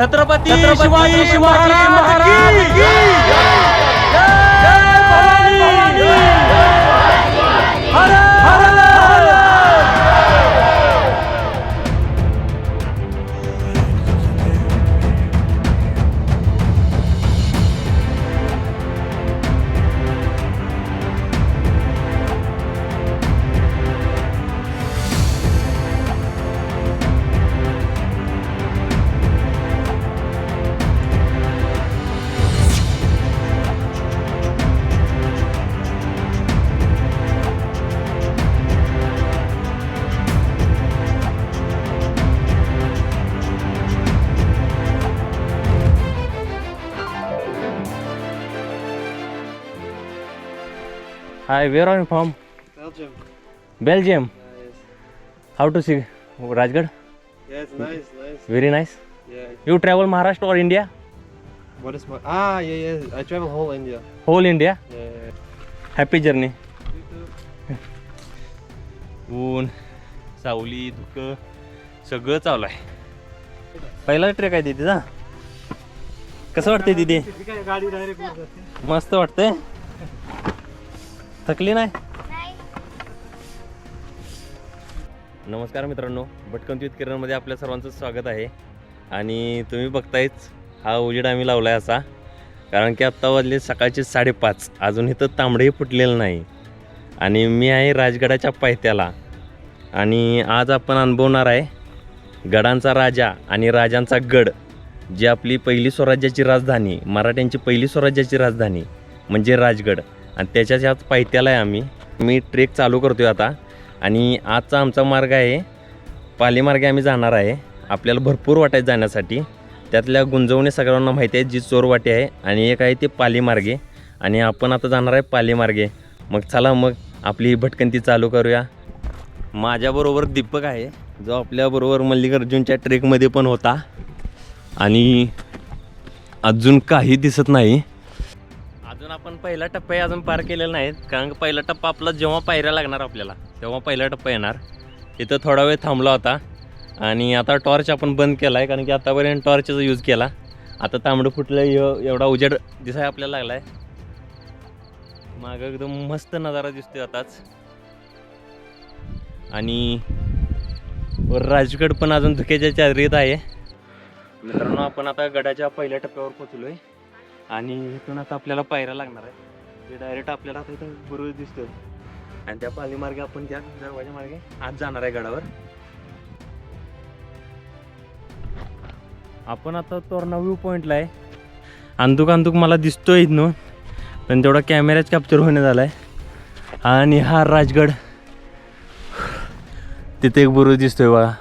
Chhatrapati Shivaji Maharaj Hi, where are you from? Belgium. Belgium. Nice. How to see Rajgarh? Yeah, it's nice, nice. Very nice. Yeah. You travel Maharashtra or India? What is my? Ah, yeah, yeah. I travel whole India. Whole India. Yeah. yeah. Happy journey You too. ऊन सावली धुकं सगळं चालू आहे पहिला trek आहे तिचा कसं वाटतंय तिथे गाडी डायरेक्ट मस्त वाटतंय थकली नाही? नमस्कार मित्रांनो भटकंतीत किरणमध्ये आपल्या सर्वांचं स्वागत आहे. आणि तुम्ही बघतायच हा उजेड आम्ही लावला आहे असा. कारण की आत्ता वाजले सकाळचे साडेपाच. अजून इथं तांबडंही फुटलेलं नाही. आणि मी आहे राजगडाच्या पायथ्याला. आणि आज आपण अनुभवणार आहे गडांचा राजा आणि राजांचा गड जी आपली पहिली स्वराज्याची राजधानी मराठ्यांची पहिली स्वराज्याची राजधानी म्हणजे राजगड. आणि त्याच्याच ह्याच पायथ्याला आहे आम्ही. मी ट्रेक चालू करतोय आता. आणि आजचा आमचा मार्ग आहे पालीमार्गे आम्ही जाणार आहे. आपल्याला भरपूर वाटायचं जाण्यासाठी. त्यातल्या गुंजवणी सगळ्यांना माहिती आहे जी चोरवाटी आहे. आणि एक आहे ते पालीमार्गे आणि आपण आता जाणार आहे पालीमार्गे मग चला मग आपली भटकंती चालू करूया. माझ्याबरोबर दीपक आहे जो आपल्याबरोबर मल्लिकार्जुनच्या ट्रेकमध्ये पण होता. आणि अजून काही दिसत नाही. अजून आपण पहिला टप्पा अजून पार केलेला नाही कारण पहिला टप्पा आपला जेव्हा पायऱ्या लागणार आपल्याला तेव्हा पहिला टप्पा येणार. इथं थोडा वेळ थांबला होता. आणि आता टॉर्च आपण बंद केला आहे कारण की आतापर्यंत टॉर्चचा यूज केला. आता तांबडं फुटलं एव- एवढा उजेड दिसाय आपल्याला लागला आहे मागं एकदम मस्त नजारा दिसतोय आताच. आणि राजगड पण अजून धुक्याच्या चादरीत आहे. मित्रांनो आपण आता गडाच्या पहिल्या टप्प्यावर पोचलो आहे आणि इथून आता आपल्याला पायऱ्या लागणार आहे ते डायरेक्ट आपल्याला आता इथं बुरुज दिसतो आणि त्या पालीमार्गे आपण त्या दरवाजा मार्गे. आज जाणार आहे गडावर. आपण आता तोरणा व्ह्यू पॉईंटला आहे. अंदुक अंदुक मला दिसतोय इथनं. पण तेवढा कॅमेराच कॅप्चर होणे झाला आहे आणि हा राजगड. तिथे एक बुरुज दिसतोय बघा.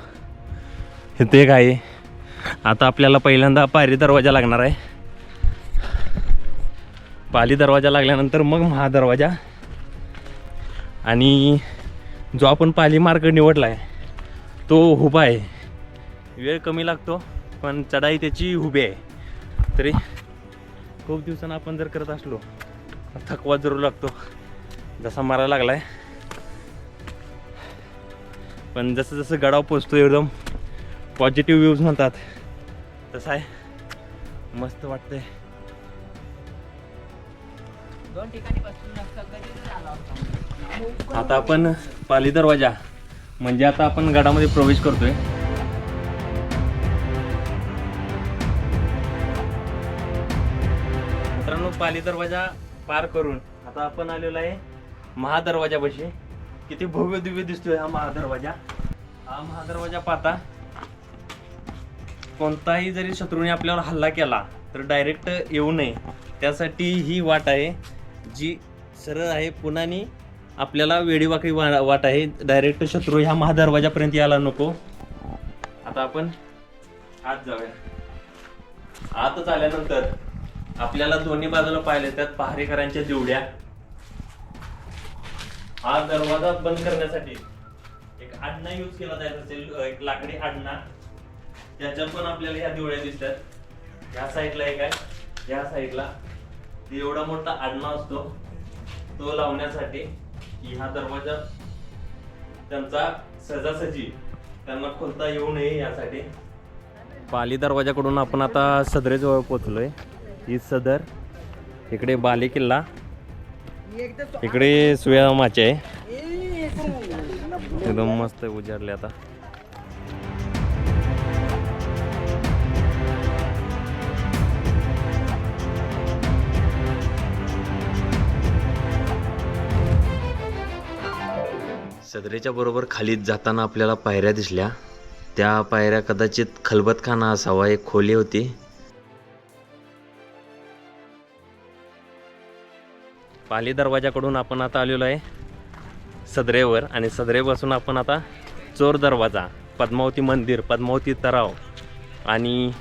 इथे एक आहे. आता आपल्याला पहिल्यांदा पायरी दरवाजा लागणार आहे. पाली दरवाजा लागल्यानंतर मग महादरवाजा. आणि जो आपण पाली मार्ग निवडला आहे तो हुबा आहे. वेळ कमी लागतो पण चढाई त्याची हुबी आहे. तरी खूप दिवसानं आपण जर करत असलो थकवा जरूर लागतो. जसा मारा लागला आहे पण जसं जसं गडाव पोचतो एकदम पॉझिटिव्ह व्ह्यूज म्हणतात तसं आहे. मस्त वाटतंय. आता आपण पाली दरवाजा म्हणजे आता आपण गडामध्ये प्रवेश करतोय. मित्रांनो पाली दरवाजा पार करून आता आपण आलेलो आहे महादरवाजापाशी. किती भव्य दिव्य दिसतोय हा महादरवाजा. हा महादरवाजा पाहता कोणताही जरी शत्रूने आपल्यावर हल्ला केला तर डायरेक्ट येऊ नये. त्यासाठी ही वाट आहे जी सरळ आहे पुन्हानी आपल्याला वेडीवाकडी वा वाट आहे. डायरेक्ट शत्रू ह्या महादरवाजापर्यंत यायला नको. आता आपण आत जाऊया. आतच आल्यानंतर आपल्याला दोन्ही बाजूला पाहिले त्यात पहारेकरांच्या दिवड्या. हा दरवाजा बंद करण्यासाठी एक आडणा यूज केला जायचा असेल एक लाकडी आडणा त्याच्या पण आपल्याला ह्या दिवड्या दिसतात. ह्या साईडला एक आहे ह्या साईडला एवढा मोठा आडणा असतो तो लावण्यासाठी की हा दरवाजा त्यांचा सहजासहजी त्यांना खोलता येऊ नये यासाठी पाली दरवाजाकडून आपण आता सदरेजवळ पोचलोय ही सदर इकडे बाले किल्ला इकडे सुया माचे आहे एकदम मस्त उजाडले आता सदरेच्या बरोबर खाली जाताना आपल्याला पायऱ्या दिसल्या. त्या पायऱ्या कदाचित खलबतखाना असावा एक खोली होती. पाली दरवाजाकडून आपण आता आलेलो आहे सदरेवर आणि सदरेपासून आपण आता चोर दरवाजा पद्मावती मंदिर पद्मावती तराव आणि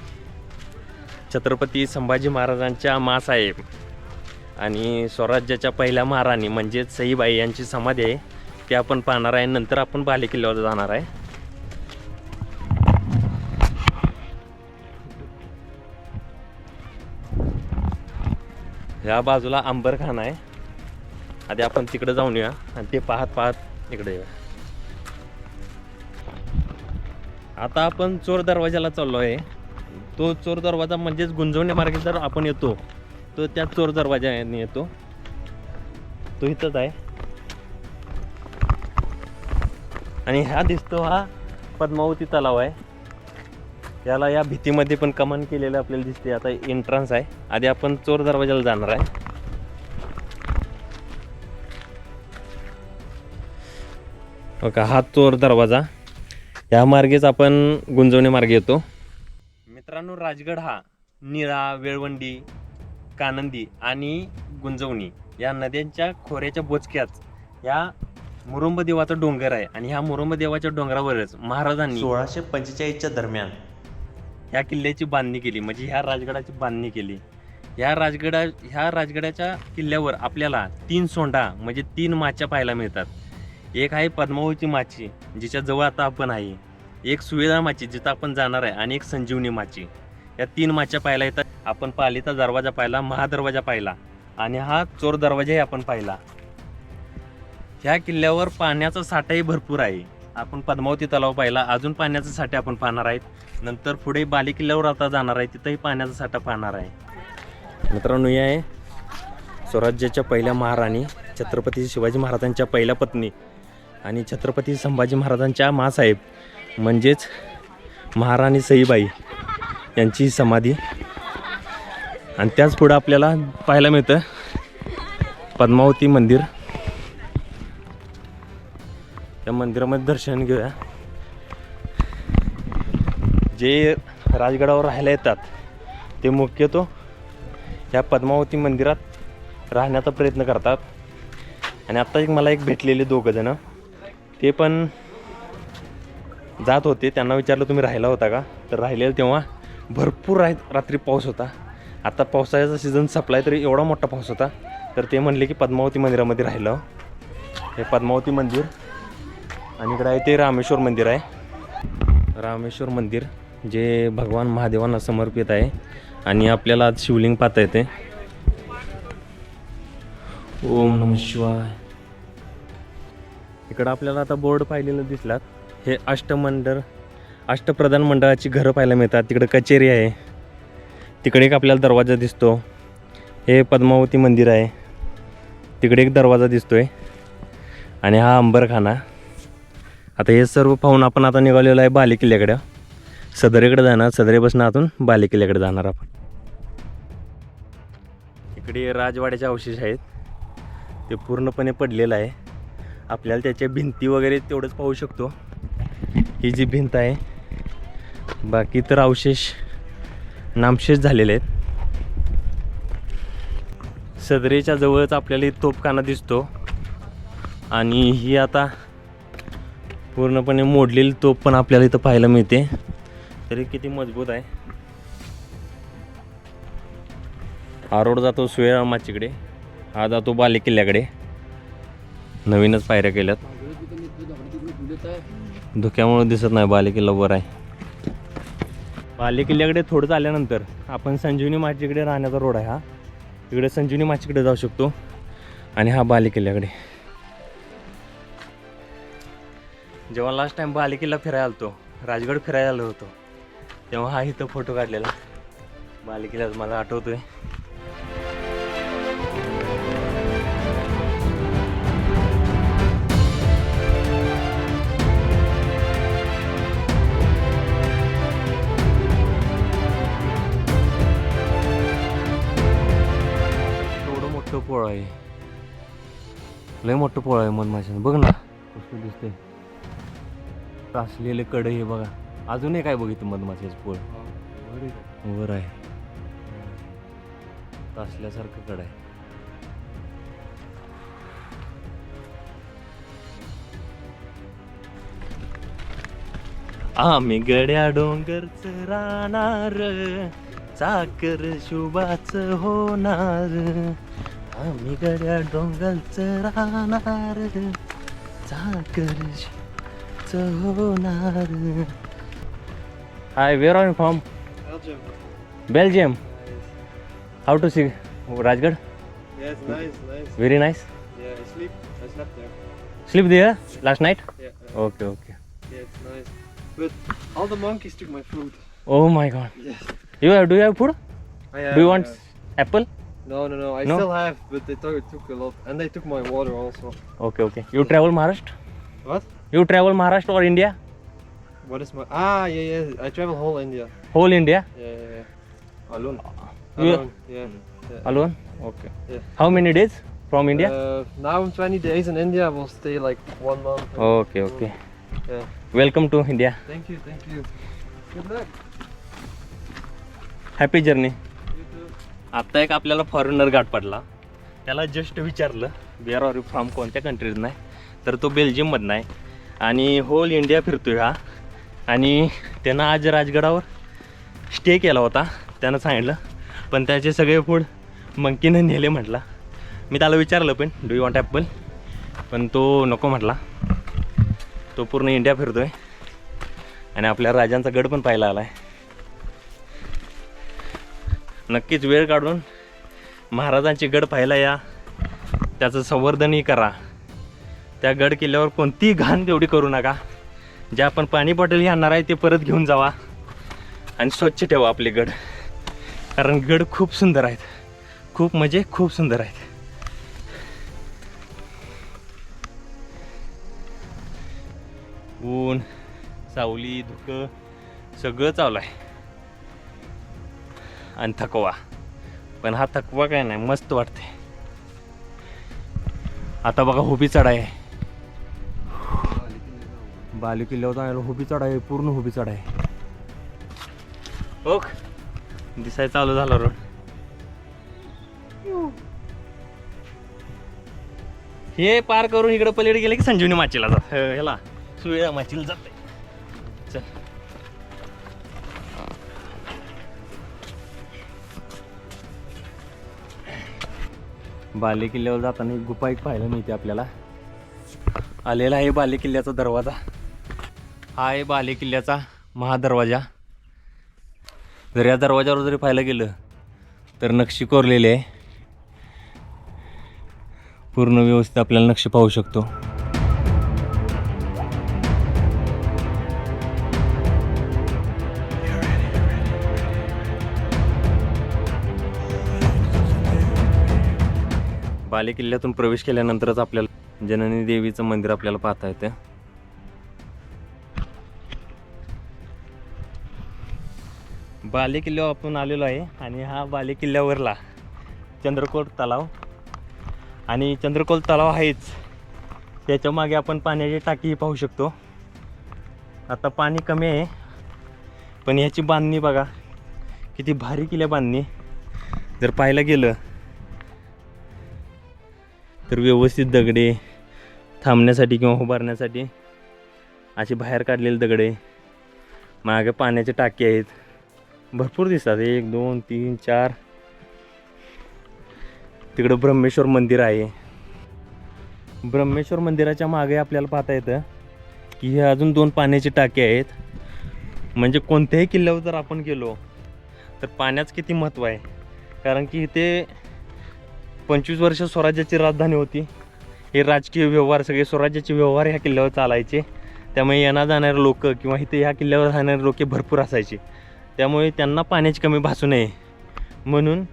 छत्रपती संभाजी महाराजांच्या मासाहेब आणि स्वराज्याच्या पहिल्या महाराणी म्हणजेच सईबाई यांची समाधी आहे. ते आपण पाहणार आहे. नंतर आपण बाले किल्ल्यावर जाणार आहे. ह्या बाजूला आंबरखाना आहे. आधी आपण तिकडे जाऊन येऊया. आणि ते पाहत पाहत इकडे येऊया. आता आपण चोर दरवाजाला चाललो आहे. तो चोर दरवाजा म्हणजेच गुंजवणे मार्गे जर आपण येतो तो त्या चोर दरवाजाने येतो. तो इथंच आहे. आणि हा दिसतो हा पद्मावती तलाव आहे. याला या भीतीमध्ये पण कमान केलेलं आपल्याला दिसते आता एंट्रन्स आहे. आधी आपण चोर दरवाजाला जाणार आहे. बघा हा चोर दरवाजा. या मार्गेच आपण गुंजवणे मार्गे येतो. मित्रांनो राजगड हा निळा वेळवंडी कानंदी आणि गुंजवणी या नद्यांच्या खोऱ्याच्या बोचक्याच या मुरुंब देवाचा डोंगर आहे आणि ह्या मुरुंब देवाच्या डोंगरावरच महाराजांनी सोळाशे पंचेचाळीसच्या दरम्यान ह्या किल्ल्याची बांधणी केली. म्हणजे ह्या राजगडाची बांधणी केली. ह्या राजगडा ह्या राजगडाच्या किल्ल्यावर आपल्याला तीन सोंडा म्हणजे तीन माच्या पाहायला मिळतात. एक आहे पद्मावती माची जिच्या जवळ आता आपण आहे. एक सुवेदा माची जिथं आपण जाणार आहे आणि एक संजीवनी माची. या तीन माच्या पाहायला येतात. आपण पालीचा दरवाजा पाहिला महादरवाजा पाहिला. आणि हा चोर दरवाजाही आपण पाहिला. ह्या किल्ल्यावर पाण्याचा साठाही भरपूर आहे. आपण पद्मावती तलाव पाहिला अजून पाण्याचा साठा आपण पाहणार आहेत. नंतर पुढे बाली किल्ल्यावर आता जाणार आहे तिथंही पाण्याचा साठा पाहणार आहे. मित्रांनो या आहे स्वराज्याच्या पहिल्या महाराणी छत्रपती शिवाजी महाराजांच्या पहिल्या पत्नी आणि छत्रपती संभाजी महाराजांच्या मासाहेब म्हणजेच महाराणी सईबाई यांची समाधी. आणि त्याच पुढं आपल्याला पाहायला मिळतं पद्मावती मंदिर. त्या मंदिरामध्ये दर्शन घेऊया. जे राजगडावर राहायला येतात ते मुख्यतो या पद्मावती मंदिरात राहण्याचा प्रयत्न करतात. आणि आत्ता एक मला एक भेटलेले दोघंजणं ते पण जात होते. त्यांना विचारलं तुम्ही राहिला होता का? तर राहिलेलं तेव्हा भरपूर राह रात्री पाऊस होता. आता पावसाळ्याचा सीझन संपलाय तरी एवढा मोठा पाऊस होता. तर ते म्हणले की पद्मावती मंदिरामध्ये राहिलं. हे पद्मावती मंदिर आणि इकडं आहे ते रामेश्वर मंदिर आहे. रामेश्वर मंदिर जे भगवान महादेवांना समर्पित आहे. आणि आपल्याला आज शिवलिंग पाहता येते. ओम नम शिवाय. इकडं आपल्याला आता बोर्ड पाहिलेलं दिसलात. हे अष्टमंडळ अष्टप्रधान मंडळाची घरं पाहायला मिळतात. तिकडं कचेरी आहे. तिकडे एक आपल्याला दरवाजा दिसतो. हे पद्मावती मंदिर आहे. तिकडे एक दरवाजा दिसतोय. आणि हा अंबरखाना. आता हे सर्व पाहून आपण आता निघालेलो आहे बाले किल्ल्याकडे सदरेकडे जाणार सदरेपासून आतून बाले किल्ल्याकडे जाणार आपण. इकडे राजवाड्याचे अवशेष आहेत. ते पूर्णपणे पडलेलं आहे. आपल्याला त्याच्या भिंती वगैरे तेवढंच पाहू शकतो. ही जी भिंत आहे बाकी तर अवशेष नामशेष झालेले आहेत. सदरेच्या जवळच आपल्याला तोपखाना दिसतो. आणि ही आता पूर्णपणे मोडलेली तोप पण आपल्याला इथं पाहायला मिळते. तरी किती मजबूत आहे. हा रोड जातो सुयरामाचीकडे हा जातो बाले किल्ल्याकडे. नवीनच पायऱ्या केल्यात. धुक्यामुळे दिसत नाही बाले किल्ला वर आहे. बाले किल्ल्याकडे थोडं आल्यानंतर आपण संजीवनी माचीकडे राहण्याचा रोड आहे हा. इकडे संजीवनी माचीकडे जाऊ शकतो. आणि हा बाले किल्ल्याकडे. जेव्हा लास्ट टाइम बाले किल्ला फिरायला आलतो राजगड फिरायला आलो होतो तेव्हा हा इथं फोटो काढलेला. बालिकेला मला आठवतोय. एवढं मोठं पोळ आहे. लय मोठं पोळ आहे मधमाशाचं बघ ना कसं दिसतंय. तासलेले कडे हे बघा. अजूनही काय बघितलं मधमाशेच पोळ? वर आहे. तासल्यासारखं कड आहे. आम्ही गड्या डोंगरच राहणार चाकर शुभाच होणार. आम्ही गड्या डोंगरच राहणार चाकर Hi, where are you from? Belgium. Belgium. Nice. How to see Rajgarh? Yes, nice, nice. Very nice. Yeah, I sleep. I slept there. Sleep there last night? Yeah. Uh, okay, okay. Yeah, it's nice. But all the monkeys took my food. Oh my god. Yes. You have? Do you have food? I have. Do you want yeah. apple? No, no, no. I no? still have, but they took, a lot, and they took my water also. Okay, okay. You travel Maharashtra? What? You travel Maharashtra और India What is my? Ah, yeah, yeah. I travel whole India. Whole India Yeah, yeah, yeah. Alone. You- Alone. Yeah. yeah. Alone okay Yeah. How many days from India Uh, now I'm 20 days in India. We'll stay like one month. Okay okay Yeah. Welcome to India Thank you, thank you. Good luck. Happy journey You. आत्ता एक आपल्याला foreigner गाठ पडला त्याला just विचारलं where are you from कोणत्या countries नाही तर तो बेल्जियममधनं आहे आणि होल इंडिया फिरतो हा. आणि त्यानं आज राजगडावर स्टे केला होता त्यानं सांगितलं. पण त्याचे सगळे फूड मंकीनं नेले म्हटला. मी त्याला विचारलं पण डू यू वॉन्ट ॲपल पण तो नको म्हटला. तो पूर्ण इंडिया फिरतो आहे आणि आपल्या राजांचा गड पण पाहायला आला आहे नक्कीच वेळ काढून महाराजांचे गड पाहायला या. त्याचं संवर्धनही करा. त्या गड किल्ल्यावर कोणतीही घाण तेवढी करू नका. जे आपण पाणी बॉटल आणणार आहे ते परत घेऊन जावा आणि स्वच्छ ठेवा आपले गड. कारण गड खूप सुंदर आहेत. खूप म्हणजे खूप सुंदर आहेत. ऊन सावली धुकं सगळं चालू आहे. आणि थकवा. पण हा थकवा काय नाही मस्त वाटते आता बघा हुबी चढाय आहे. बाली किल्ल्यावर जायला हुबी चढाय पूर्ण हुबी चढाय ओक दिसाय चालू झाला रोड. हे पार करून इकडे पलीकडे गेले की संजीवनी माचीला जात. ह्याला सुविधा माचीला जाते चल. बाले किल्ल्यावर जाताना एक गुफा एक पाहायला मिळते आपल्याला. आलेला आहे बाले किल्ल्याचा दरवाजा. हा आहे बाले किल्ल्याचा महादरवाजा. जर या दरवाजावर जरी पाहायला गेलं तर नक्षी कोरलेली आहे. पूर्ण व्यवस्थित आपल्याला नक्षी पाहू शकतो. बाले किल्ल्यातून प्रवेश केल्यानंतरच आपल्याला जननी देवीचं मंदिर आपल्याला पाहता येतं. बाले किल्ल्यावर आपण आलेलो आहे आणि हा बाले किल्ल्यावरला चंद्रकोट तलाव. आणि चंद्रकोल तलाव आहेच. त्याच्यामागे आपण पाण्याची टाकीही पाहू शकतो. आता पाणी कमी आहे. पण ह्याची बांधणी बघा. किती भारी किल्ल्या बांधणी. जर पाहायला गेलं तर व्यवस्थित दगडे थांबण्यासाठी किंवा उभारण्यासाठी असे बाहेर काढलेले दगडे. मागे पाण्याचे टाके आहेत. भरपूर दिसतात. एक दोन तीन चार. तिकडं ब्रह्मेश्वर मंदिर आहे. ब्रह्मेश्वर मंदिराच्या मागे आपल्याला पाहता येतं की हे अजून दोन पाण्याचे टाके आहेत. म्हणजे कोणत्याही किल्ल्यावर जर आपण गेलो तर पाण्याचं किती महत्त्व आहे? कारण की इथे पंचवीस वर्ष स्वराज्याची राजधानी होती. हे राजकीय व्यवहार सगळे स्वराज्याचे व्यवहार ह्या किल्ल्यावर चालायचे. त्यामुळे येणार जाणारे लोक किंवा इथे ह्या किल्ल्यावर राहणारे लोक भरपूर असायचे. त्यामुळे त्यांना पाण्याची कमी भासू नये. म्हणून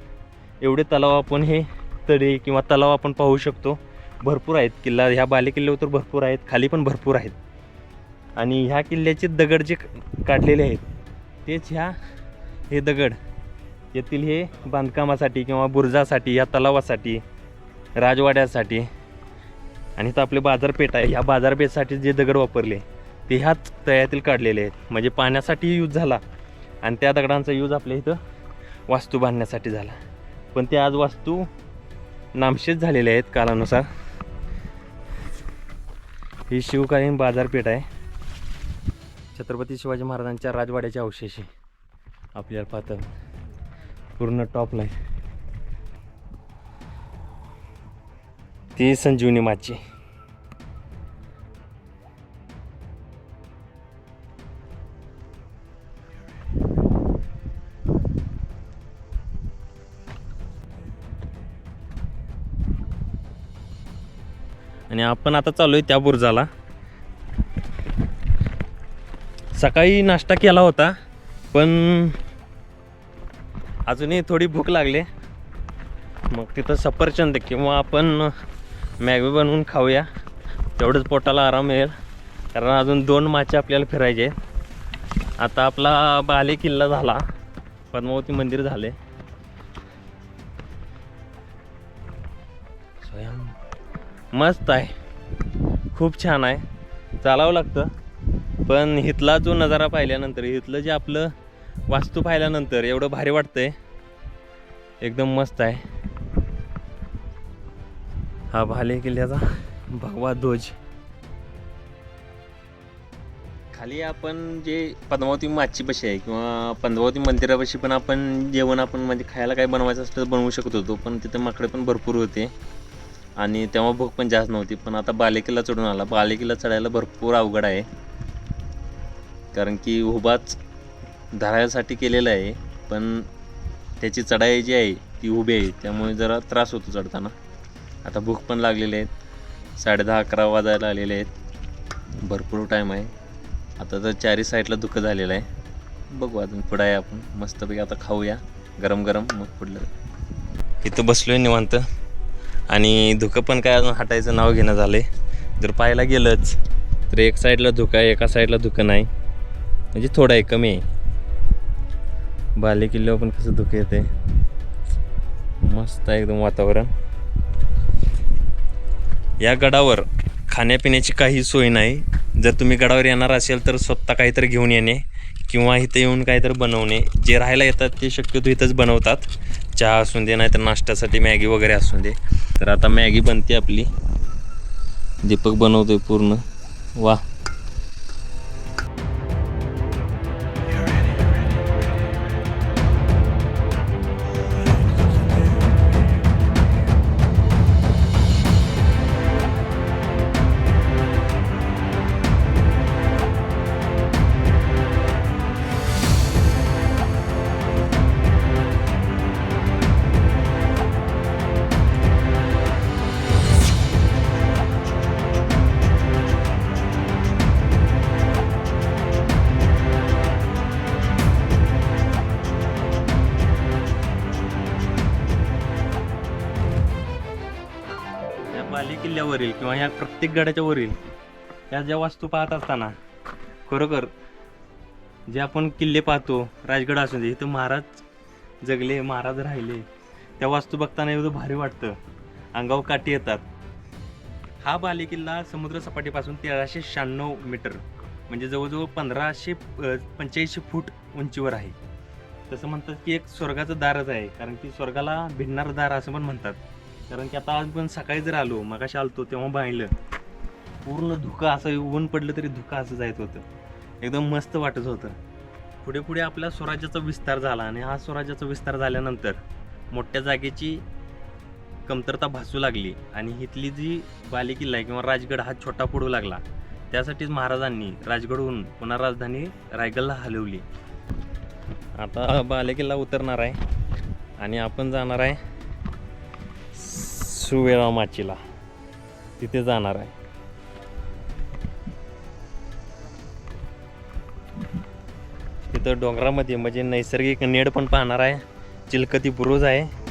एवढे तलाव आपण हे तडे किंवा तलाव आपण पाहू शकतो. भरपूर आहेत किल्ला. ह्या बालेकिल्ल्यावर तर भरपूर आहेत. खाली पण भरपूर आहेत. आणि ह्या किल्ल्याचे दगड जे काढलेले आहेत तेच ह्या हे दगड. येथील हे बांधकामासाठी किंवा बुर्जासाठी या तलावासाठी राजवाड्यासाठी आणि तर आपले बाजारपेठ आहे. ह्या बाजारपेठसाठी जे दगड वापरले ते ह्याच तळ्यातील काढलेले आहेत. म्हणजे पाण्यासाठी यूज झाला. आणि त्या दगडांचा यूज आपल्या इथं वास्तू बांधण्यासाठी झाला. पण ते आज वास्तू नामशेष झालेले आहेत कालानुसार. ही शिवकालीन बाजारपेठ आहे. छत्रपती शिवाजी महाराजांच्या राजवाड्याचे अवशेष आपल्याला पाहतात पूर्ण टॉपला आहे ती संजीवनी माची. आणि आपण आता चालू आहे त्या बुर्जाला. सकाळी नाश्ता केला होता पण अजूनही थोडी भूक लागली. मग तिथं सफरचंद किंवा आपण मॅगी बनवून खाऊया. तेवढंच पोटाला आराम मिळेल कारण अजून दोन माचे आपल्याला फिरायचे आहेत. आता आपला बाले किल्ला झाला पद्मावती मंदिर झाले मस्त आहे. खूप छान आहे. चालावं लागतं. पण इथला जो नजारा पाहिल्यानंतर इथलं जे आपलं वास्तू पाहिल्यानंतर एवढं भारी वाटतंय. एकदम मस्त आहे. हा भाले किल्ल्याचा भगवा ध्वज. खाली आपण जे पद्मावती माची आहे किंवा पद्मावती मंदिरापाशी पण आपण जेवण आपण म्हणजे खायला काय बनवायचं असलं तर बनवू शकत होतो पण तिथे माकडे पण भरपूर होते. आणि तेव्हा भूक पण जास्त नव्हती पण आता बालेकिल्ला चढून आला. बालेकिल्ला चढायला भरपूर अवघड आहे. कारण की उभाच धरायसाठी केलेला आहे पण त्याची चढाई जी आहे ती उभी आहे. त्यामुळे जरा त्रास होतो चढताना. आता भूक पण लागलेले आहेत साडेदहा अकरा वाजायला आलेले आहेत. भरपूर टाईम आहे. आता तर चारी साईडला दुःख झालेलं आहे. बघू अजून पुढं आहे आपण. मस्तपैकी आता खाऊया. गरम गरम मग पुढलं. इथं बसलो आहे निवांत. आणि धुकं पण काय अजून हटायचं नाव घेणं झालं आहे जर पाहायला गेलंच तर एक साईडला धुकं आहे एका साईडला धुकं नाही. म्हणजे थोडं आहे कमी आहे. बाले किल्ल्यावर पण कसं धुकं येते मस्त आहे एकदम वातावरण. या गडावर खाण्यापिण्याची काही सोय नाही. जर तुम्ही गडावर येणार असेल तर स्वतः काहीतरी घेऊन येणे किंवा इथं येऊन काहीतरी बनवणे. जे राहायला येतात ते शक्यतो इथंच बनवतात. चहा असून दे नाही तर नाश्त्यासाठी मॅगी वगैरे असून दे. तर आता मॅगी बनते आपली. दीपक बनवतोय पूर्ण. वा. बाले किंवा या प्रत्येक गडाच्या वरील या ज्या वास्तू पाहत असताना खरोखर जे आपण किल्ले पाहतो राजगड असू दे इथं महाराज जगले महाराज राहिले त्या वास्तू बघताना एवढं भारी वाटतं. अंगावर काठी येतात. हा बालेकिल्ला समुद्रसपाटीपासून तेराशे शहाण्णव मीटर म्हणजे जवळजवळ पंधराशे पंच्याऐंशी फूट उंचीवर आहे. तसं म्हणतात की एक स्वर्गाचं दारच आहे कारण की स्वर्गाला भिडणारं दार असं पण म्हणतात. कारण की आता आज पण सकाळी जर आलो मगाशी आलतो तेव्हा पाहिलं पूर्ण धुकं असं ऊन पडलं तरी धुकं असं जायत होतं. एकदम मस्त वाटत होतं. पुढे पुढे आपल्या स्वराज्याचा विस्तार झाला आणि हा स्वराज्याचा विस्तार झाल्यानंतर मोठ्या जागेची कमतरता भासू लागली आणि इथली जी बालेकिल्ला आहे किंवा राजगड हा छोटा पडू लागला. त्यासाठीच महाराजांनी राजगडहून पुन्हा राजधानी रायगडला हलवली. आता बालेकिल्ला उतरणार आहे आणि आपण जाणार आहे सुवेळा माचीला. तिथे जाणार आहे. तिथं डोंगरामध्ये म्हणजे नैसर्गिक नेड पण पाहणार आहे. चिलकती बुरुज आहे.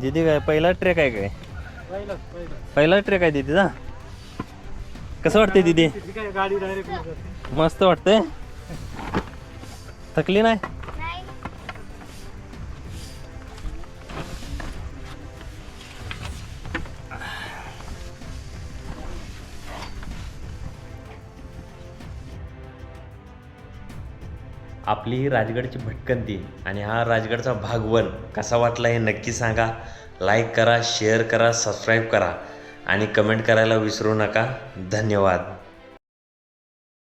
दीदी काय पहिला ट्रेक आहे काय? पहिला ट्रेक आहे दीदीचा? कसं वाटतंय दीदी? मस्त वाटतंय? थकली नाही? आपली ही राजगडची भटकंती आणि हा राजगडचा भाग वन कसा वाटला हे नक्की सांगा. लाईक करा शेअर करा सबस्क्राईब करा आणि कमेंट करायला विसरू नका. धन्यवाद.